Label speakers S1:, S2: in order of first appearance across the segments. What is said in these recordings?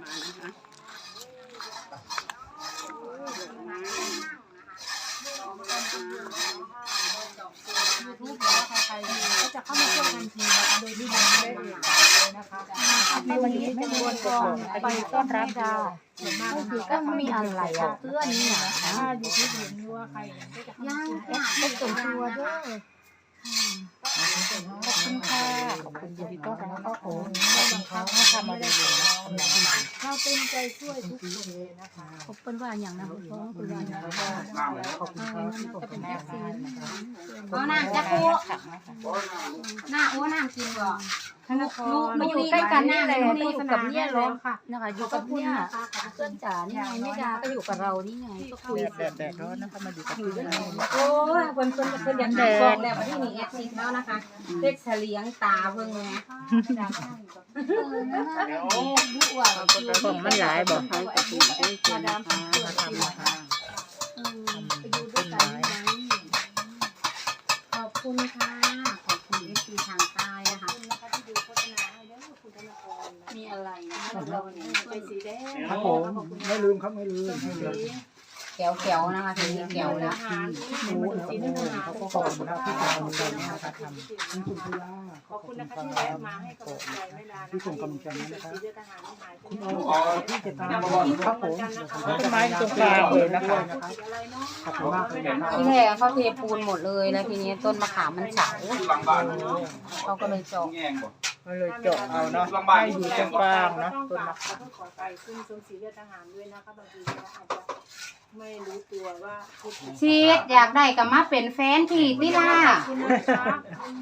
S1: มานะคะ
S2: ยูทูบหรือว่าใครๆก็จะเข้ามาช่วยทันทีนะคะโดยที่เราไม่ได้เอ่ยปากเลยนะคะในวันนี้ไม่ควรก่อนไปต้อนรับดาส่วนมาก
S3: ก็คือก็ไม่มีอะไรอะเพื่อนนี่นะ
S2: ถ้ายูทูบเห็นรือว่าใครก็จะเข้ามา
S3: ย่าง
S2: ช่วย
S3: เป็นส่วนตัวด้วย
S4: ขอบคุณค่ะขอบคุณยินดีต้อนรับเข้าผมขอบคุณครับที่ทำมาดีเลยนะ
S2: เราเต็มใจช่วยทุกคนเลยนะคะ
S3: ขอบคุณว่าอย่างนั้นคุณพ่อคุณว่าอย่างนั้น
S4: ขอบคุณครับที่ผมเป็นแม่ค้านะคะ
S3: เอาน้ำจะปูน้าโอ้น้ำกินก่อน
S2: ลูก
S3: มาอยู่ใกล้กันนี่เลย
S2: มา
S3: มาอยู่กับเนี่ย
S2: แล้
S3: แล้ว
S2: วค่ะ
S3: นะคะอยู่กับเนี่ยเพื่อนจ๋านี่ไงแม่ดาก็อยู่กับเรานี่ไงก็คุย
S4: แดดแดดร้อนนะคะมาอยู่กับ
S3: อยู่ด้วยกัน
S5: โอ้ยเพิ่นเพิ่นเพิ่นอยากได้บอกแล้วว่าที่นี่แอดซิดแล้วนะคะเด็กเฉลียงตาเพิ่งไง
S3: รู้ว่า
S4: ของมันหลายบอก
S1: ใช้กระปุกได้เจนนะคะมาทำนะคะ
S3: ไปอยู่ด้วยกันนี่ไง
S5: ขอบคุณค่ะ ขอบคุณเอฟซีทางใต้นะคะ
S3: มีอะไร เราเนี่ย
S2: ไปสีแดง
S6: ครับผม ไม่ลืมครับไม่ลืมไม่ลืม
S5: แก้วแก้วนะคะทีนี้แก้วแล้ว
S6: หมูหมูเขาก็ขอบคุณครับที่ทำกันนะครับทำนี่คุณพยา
S2: ขอบคุณนะคะที่แวะมาให้กำลังใจแม่ดา
S6: ที่ส่งกำลังใจนะครับ
S2: สีเลือดทหารที่หาย
S6: คุณโอ้ที่จะตามครับผม
S4: ต้นไม้ตรงกลางเลยนะคะ
S2: อะไรเนาะ
S6: ขอบคุณมากเลยนะครับ
S5: ที่แรกเขาเทปูนหมดเลยแล้วทีนี้ต้นมะขามมันเฉาเขาก็เลยเจาะ
S4: ก็เลยเจาะเอาเนาะให้อยู่ตรงกลางเนาะต้นมะขาม
S2: ต้องขอไปซึ่งทรงสีเลือดทหารด้วยนะคะบางทีอาจจะไม่รู้ตัวว่า
S5: ชีดอยากได้กับมาเป็นแฟนที่ติล่า
S2: คุณนะคะคุณ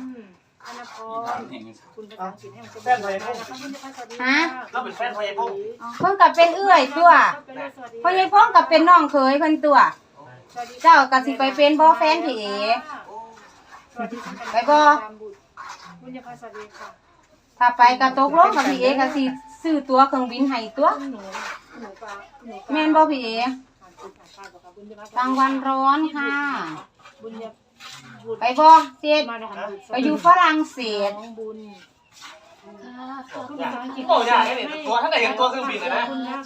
S2: ธนพรคุณภาษาอังกฤษให้มันเป็นแบบนะคะคุณจะสวัสดี
S5: ฮะ
S2: เราเป็นแฟนพยาพง
S5: เพิ่งกับเป็นเอื้อยตัวพอยายพงกับเป็นน้องเคยเพิ่นตัว เจ้าก็สิไปเป็นบ่แฟนพี่เอ๋ไปบ่
S2: คุณจะสวัสดีค่ะ
S5: ถ้าไปก็ตกลงกับพี่เอก็สิซื้อตัวเครื่องบินให้ตัวแม่นบ่พี่เอกลางวันร้อนค่ะ ไปบ่เจ็ดไปอยู่ฝรั่งเศส
S2: น้องบุญ
S7: โอ้ยได้เนี่ยตัวท่านไหนเห็นตัวเครื่องบินเลยนะ
S2: คุณนะ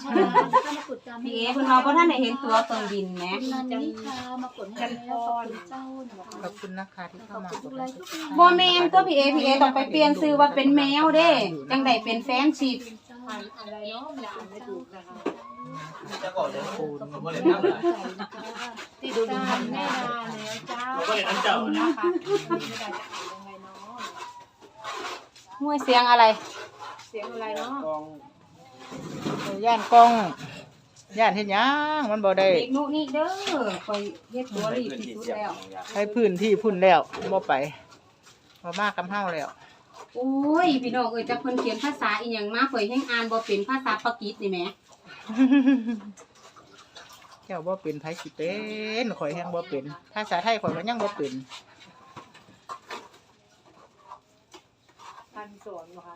S5: พี่เอเพิ่นมาบ่ทันได้เห็นตั๋วเครื่องบินแหม
S3: นันนี่ค่ะมากดให้แล้วขอบคุณเจ้าหนู
S4: ขอบคุณนะคะที่เข้ามากดไลค์
S5: บ่แม่นตัวพี่เอพี่เอต้องไปเปลี่ยนชื่อว่าเป็นแมวเด้จังได้เป็นแฟนชิพ
S2: อ่านอะไรเนาะมันอ่านไม่ถูกนะคะ
S7: จะก่อนเลยผมก็เลยนั่งเลย
S2: ติดตามแม่ดาแล้วเจ้า
S7: ผมก็เลยนั่งเจ้า
S2: นะคะแม่ดาจะอ่านยังไงเนาะ
S5: ห้วยเสียงอะไร
S2: เสียงอะไรเนาะ
S4: ย่านกล้อง ย่านเฮ็ดหยังมันบ่ได้
S5: เด็กนุนี่เด้อคอยเฮ็ดตัวรีบที่สุดแล้ว
S4: ให้พื้นที่พุ่นแล้วบ่ไปบ่มากกับเฮาแล้ว
S5: โอ้ยพี่น้องเอ้ยจักเพิ่นเขียนภาษาอีหยังมาข่อยแฮงอ่านบ่เป็นภาษาปากีสนี่แหม
S4: เจ้าบ่เป็นไผสิเป็นข่อยแฮงบ่เป็น ภาษาไทยข่อยก็ยังบ่เป็น
S2: พันสอนเหรอคะ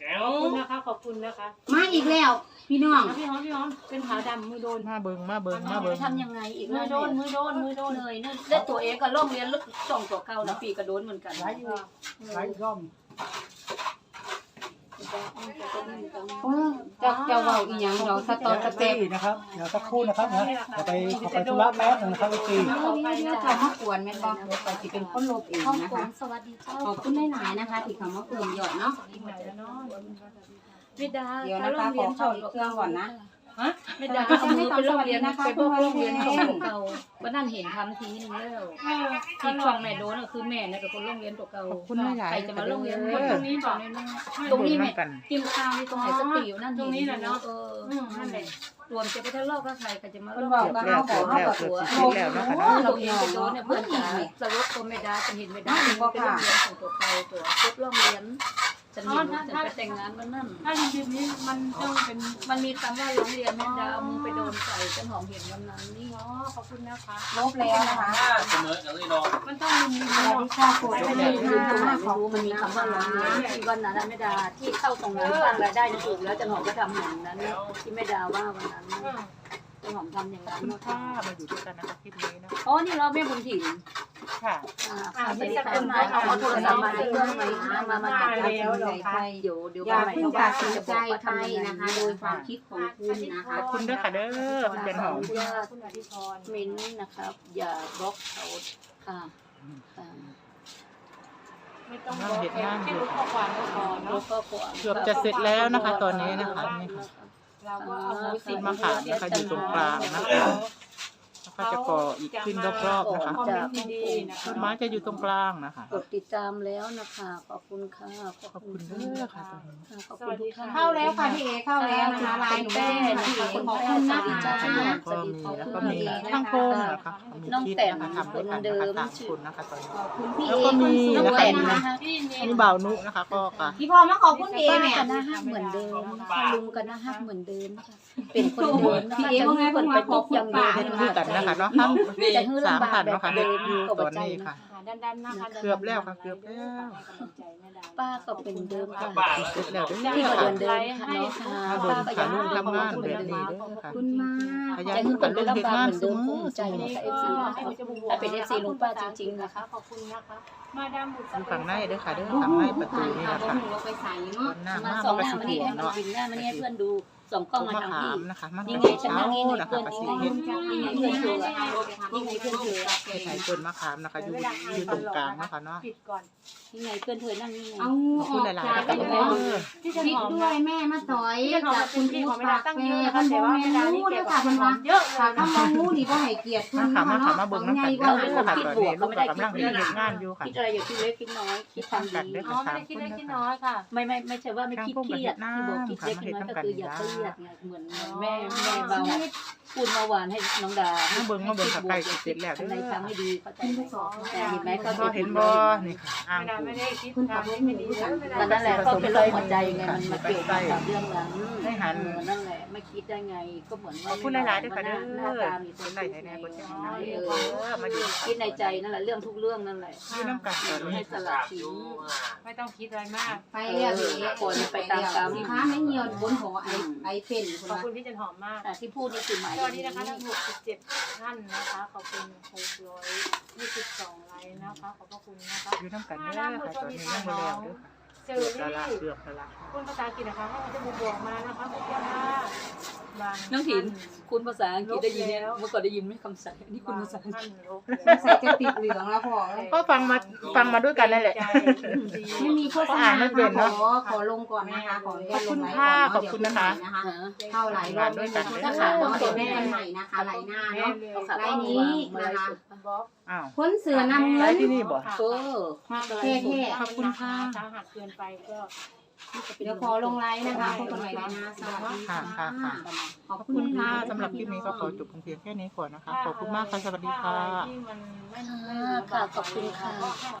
S7: แก้
S2: ข
S7: ว
S2: อบคุณนะคะ ขอบคุณนะคะ
S5: มาอีกแล้ว พี่น้อง
S2: พี่หอมพี่หอมเป็นขาดำมือโดน
S4: มาเบิ่งมาเบิ่งมาเบิ่ง
S3: ทำยังไงอีก
S2: มือโดนมือโดนมือโดน
S3: เลยนั่นแล้วตัวเองก็ล่องเรียนลึกส่องตัวเก่านะปีกระโดนเหมือนกัน
S6: ไลฟ์ไลฟ์ย่อม
S5: โอ้ย จักจะเว้าอีหยังดอกสตอสเต็ป
S6: นะครับเดี๋ยวสักครู่นะครับนะเดี๋ยวไปขอไปธุระแป๊บนึงนะครับพี่ตี
S5: เดี๋ยวเขามากวนแม่นบ่เดี๋ยวข่อยสิเป็นคนลบเอง
S3: ห้อง
S5: นะ
S3: ผ
S5: คะ
S3: มสวัสดีเจ้า
S5: ขอบคุณหลายๆนะคะ ที่เขามาเพิ่มยอดเนาะ
S2: อีกไหนแล้วเนาะ
S3: ไม่ได้
S5: เดี๋ยวนะคะขอเข้าอีกเครื่องก่อนนะ
S3: ไม่ได้เอามือไปโรงเรียนไปบอกโรงเรียนของตัวเก่าวันนั้นเห็นทำทีนึงแล้วที่ช่องแม่โดนก็คือแม่เนี่ยเป็นคนโรงเรียนตัวเก่า
S4: ขอบคุณหลาย
S3: ใคร
S4: ๆ
S3: จะมาโรงเรียน
S4: เด้
S3: ต
S4: อ
S3: รงนี้บอกต
S4: ต
S3: ร
S4: รงง
S3: นี้
S4: นี้
S3: แม่
S4: กัน
S3: กินข้าวที่ตรงไหนสติวนั่น
S2: ตรงนี้แหละเนาะ
S3: เออ
S2: อืมนั่นแหละ
S3: รวมจะไปทะเลาะกับใครก็จะมา
S5: เพิ่น
S3: เล่า
S5: เว้าก็เฮาขอเฮาก็ตัว
S4: เกือบสิบแล้วเนาะค่ะเนาะ
S3: เราเองไปโดนเนี่ยเพื่อนจ๋าสรุปตัวไม่ได้จะเห็นไม่ได้เป็นโรงเรียนของตัวเก่าตัวพุทธโรงเรียน จะมีจะไปแต่งงานวันนั้น
S2: ถ้าจริงๆนี้มันต้องเป็น
S3: มันมีคำว่าโรงเรียนแม่ดาเอามือไปโดนใส่จันหอมเห็นวันนั้นนี่
S2: อ๋อขอบคุณนะคะ
S5: ลบแล้วนะคะ
S7: เสมอกันเลยเนาะ
S2: มันต้องมี
S5: สวัสดีค่ะคุณ
S3: ไม่
S5: ไม่
S3: ได้
S5: ได้
S3: รู้
S5: ค่ะ
S3: ไม่
S5: ขอบ
S3: รู้
S5: คุ
S3: มัน
S5: ณ
S3: มี
S5: นะ
S3: คำว่าโรงเรียนที่วันนั้นแม่ดาที่เข้าตรงนั้นสร้างรายได้ถูกแล้วจันหอมก็ทำอย่างนั้นที่แม่ดาว่าวันนั้นจันหอมทำอย่างนั้น
S4: คุณค่ามาอยู่ด้วยกันนะคะคลิปนี้เนาะ
S3: อ๋อนี่เราแม่บุญถิ่น
S4: ค่ะ
S3: อ่าสวัสดีค่ะเอาโทรศัพท์มาเครื่องใหม่นะมามา
S2: มา
S3: หา
S2: แล้วเหรอคะ
S3: เดี๋ยวเดี๋ยว
S5: อย่า
S3: ใหม่
S5: เพิ่ง
S3: เขา
S5: ตัดสิน
S3: จะบ
S5: ใจ
S3: อกว่า
S5: ใคร
S3: ทำยังไง
S5: นะคะ โดยความคิดของคุณนะคะ
S4: ขอบคุณด้วยค่ะเด้อคุณจันหอม
S3: อย่า
S2: คุณอธิพร
S3: เม้นนะครับ อย่าบล็อกเขาค่ะค่ะ
S2: ไม่ต้องบอกแค่แค่รู้ข้อความก็พอ
S3: แล้
S2: เนาะ
S3: วก็ขวาง
S4: เกือบจะเสร็จแล้วนะคะ ตอนนี้นะคะนี่ค่ะ
S2: เราก็เอาหูสิ
S4: มะขามนะคะอยู่ตรงกลางนะคะแล้ว ก็จะก่ออีกขึ้นรอบๆนะคะ
S2: คอมเมนต์ดีๆนะคะ
S4: ต้นไม้จะอยู่ตรงกลางนะคะ
S3: กดติดตามแล้วนะคะ ขอบคุณค่ะ
S4: ขอบคุณเด้อค่ะตอนนี้
S3: ขอบคุณทุกท่าน
S5: เข้าแล้วค่ะพี่เอเข้าแล้วนะคะลายหนูไม่ได้ค่ะพี่เอขอบคุณนะคะ
S4: ก็มีแล้วก็มีช่างพงนะคะมี
S3: น้อง
S4: คิด
S3: แต่
S4: นะคะทำด้วยกัน
S3: เดิ
S4: นะคะ
S3: ม
S4: สามคนนะคะตอนนี้
S5: ขอบคุณพี่
S4: แล้ว
S5: เอ
S4: ก็มี
S5: คนส
S4: นะ
S5: ว
S4: คะ
S5: ยนะคะ
S2: ที่เน้
S4: อัน
S2: น
S4: นี้บ่าวนุนะคะก็ค่ะ
S5: พี่พอมาขอบคุณพี่เอ
S3: ป้า
S5: แม่
S3: กันนะฮักเหมือนเดิมนะคะลุงกันนะฮักเหมือนเดิมนะคะเป็นคนเดิมนะคะ
S5: พี่เอว่าไง
S3: ค
S5: เพิ่
S3: น
S5: ง
S3: ไป
S5: มาข
S3: ต
S5: อบ
S3: ก
S5: คุณ
S3: ยังเดิ
S5: ป้าม
S4: เฮ็ดคู่กันนะคะเนาะทั้ง
S3: จะฮื้อ
S4: สาม
S3: ลำบาก
S4: พัน
S3: แบบ
S4: เนาะค่ะ
S3: เดิ
S4: เฮ็ด
S3: ม
S4: อยู่
S3: ก็
S4: ต
S3: บ่
S4: อน
S3: ใจ
S4: นี้
S3: นะ
S4: ค่ะ
S2: ดันๆนะคะ
S4: เกือบแล้วค่ะเกือบแล้ว
S3: ป้าก็เป็นเดิมค่ะ
S4: เสร็จแล้วเด้
S3: พี่
S4: อ
S3: ก็
S4: ค่ะ
S3: เดินเดินค่ะเนาะค่ะ
S4: ถ้าเดิ
S3: ป้านก็ยั
S4: ขางลูกทำงานแบบนี้
S3: เดิ
S4: เด้อ
S5: ขอบ
S4: ค่ะ
S5: คุณมาก
S4: ขยัน
S3: จะฮื้อ
S4: กั
S3: กันน
S4: ลู
S3: เป็น
S4: กเฮ็ด
S3: ลำบาก
S4: งา
S3: เห
S4: น
S3: มือน
S4: ซุ
S3: เดิม
S4: มื้
S3: ภู
S4: อ
S3: มิใจนะคะ FC นะคะ
S2: ถ้าเป็นเอฟซีลุงป้าจริงๆนะคะ ขอบคุณนะคะ มาดามบุตร
S4: อยู่ฝั่งในเด้อค่ะเด้อฝั่งในประตูนี่แหละค่ะ
S5: เราไปใส่
S4: ต
S5: เนาะ
S4: อนหน้า
S3: มา
S4: มา
S3: สองห
S4: ก็
S3: น้า
S4: สิ
S3: มา
S4: ถู
S3: นี่
S4: ก
S3: ให้
S4: เนาะ
S3: บินหน้ามานี่ให้เพื่อนดู สองกล้อง
S4: ต้น
S3: มา
S4: มะ
S3: ทาง
S4: ขาม
S3: พี่
S4: นะคะมัน
S3: นี่
S4: ก็
S3: ไงฉัน
S4: เช้า
S3: นั่งนี่นี่
S4: นะคะ
S3: เพื่อน
S4: ก็สิ
S3: นี่ไง
S4: เฮ็ด
S3: นี่ไงเพื่อนเธอนี่ไงเพื่อนเธอ
S4: เฮ็ดให้ต้นมะขามนะคะอยู่อยู่ตรงกลางนะคะเนาะ
S2: ปิดก่อน
S3: นี่ไงเพื่อนเธอนั่งนี่ไง
S5: เอา
S4: ขอบ
S5: อ
S4: คุณ
S5: อก
S4: หลาย
S5: จาก
S4: ๆ
S5: กั
S4: ค่ะ
S5: น
S4: เด้
S5: แล้ว
S4: อ
S2: ที่จะ
S5: คิด
S2: หอม
S5: ด้ว
S2: นะ
S5: ยแม่มาต่อย
S2: ที่จะหอม
S5: จาก
S2: เป็
S5: คุ
S2: น
S5: ณ
S2: พี่
S5: ผู้
S2: ของเว
S5: ปา
S2: ลากตั้ง
S5: แม่
S2: เยอะ
S5: คัน
S2: แต่
S5: บ่
S2: ว่า
S5: แม่
S2: เวลานี้
S5: รู้
S2: เก็
S5: เด้
S2: บ
S5: อค่ะเพิ่นว่า
S2: เยอะ
S5: ค่ะคำว่างูนี่บ่ให้เกียรติเพิ่
S4: มานค่ะมาค่ะมา
S5: ข
S4: เบิ่
S5: องง
S4: น้ำ
S5: ใหญ่
S4: กัน
S5: ก
S4: เด้
S5: ว่า
S4: อค่ะตอนนี้ลูกก็กำลังเฮ็ดงานอยู่ค่ะ
S3: คิดอะไรอยู่คิดเล็กคิดน้อยคิดทำ
S4: กันเด้
S3: ดี
S4: อ
S2: อ๋อ
S4: ค่ะ
S2: ไม่
S4: สาม
S2: ได้คิด
S4: คน
S2: เล็ก
S4: นะ
S2: คิด
S4: คะ
S2: น้อยค่ะ
S3: ไม่ไม่ไม่ใช่ว่าไม่คิดเครียดที่บอกคิดเล็กคิดน้อยก็คืออย่าเครียดไงเหมือนแม่แม่เบาพูดเมื่อวานให้น้องดา
S4: มาเบิ่งมาเบิ่งค่ะใกล้จะเสร็จแล้ว
S3: อัน
S4: เด้
S3: ไหน
S4: อ
S3: ทำไม่ดีเข้าใจ
S5: คุณ
S3: ไหม
S5: ผู้สอน
S3: แต่เห็นไหมเขา
S4: บ่เห็นบ่นี่ค่ะอ่าง
S2: เวลา
S4: ปู
S2: ไม่ได้คิดทำไม่ดีแล้วเวลา
S3: แต่นั่นแหละก็เป็นโรคหัวใจไงมันมาเกี่ยวกับเรื่องนั้นนั่นแหละไม่คิดได้ไงก็เหมือน
S4: ขอบคุณหลายๆด้วยค่ะเด้อ
S3: หน้าตามี
S4: คนไหนแน่ๆบ่แจ้งนะ
S3: เอ
S4: เอ
S3: อ
S4: อมาอยู่
S3: คิดในใจนั่นแหละเรื่องทุกเรื่องนั่นแหละ
S4: อยู่น้ำกันตอนนี้
S3: ให้สลัดทิ้ง
S2: ไม่ต้องคิดอะไรมาก
S5: ไปเรียกเอ๋คนไปตามกรรม สิค้าไม่เหี่ยวบนหอไอไอเป็นคน
S2: ขอบ
S5: ละ
S2: คุณพี่จันหอมมาก
S3: แต่ที่พูดนี่คือหมาย
S2: สวัสดีนะคะทั้ง67ท่านนะคะ ขอบคุณ622ไลค์นะคะ ขอบพระคุณนะคะ
S4: อยู่น้ำกันเด้อค่ะตอนนี้ยังบ่แล้วเด้อค่ะ
S2: เจ
S4: เกื
S2: อ
S4: อบละ
S2: รี่
S4: เกือบละ
S2: คุณภาษาอังกฤษนะคะให้มันจะบวกมานะคะขอบคุณมากบาง
S3: น้องถินคุณภาษาอังกฤษได้ยินเนี่ยเมื่อก่อนได้ยินไม่คำศัพท์นี่คุณภาษาอังกฤษ
S5: ใส่จะติดเหลืองแล้วพอ
S4: ก็ฟังมาฟังมาด้วยกันนั่นแหละ
S5: ไม่มีโฆษณาขอขอลงก่อนนะคะขออนุญาตลงไลน์ก่อน
S4: ขอบคุณค่ะ
S5: เดี๋ยวขึ้นใหม่นะคะเข้าหลายรอบด้วยกันนะคะเนาะเดี๋ยวแม่กันใหม่นะคะไลน์หน้าเนาะไลน์นี้นะคะ
S2: บ๊อบ
S4: อ้าว
S5: คนเสือนำเงิ
S4: ไล
S5: น
S4: ฟ์ที่นี่บ่
S3: เออ
S5: เท่
S2: ขอบคุณค่ะถ้าหักเกินไปก็
S5: เดี๋ยวขอลงไลน์นะคะพบกันใหม่ไลน์หน้าสวัสดี
S4: ค่ะ
S5: ค่ะ
S4: ค่ะค่ะ
S5: ขอบ
S4: ขอบ
S5: คุ
S4: คุณ
S5: ณ
S4: ค่ะ
S5: ค่ะ
S4: สำหรับคลิปนี้ก็ขอจบเพียงแค่นี้ก่อนนะคะ ขอบคุณมากค่ะ สวัสดีค่ะ
S2: ที่มันไม่
S3: ค่ะ ขอบคุณค่ะ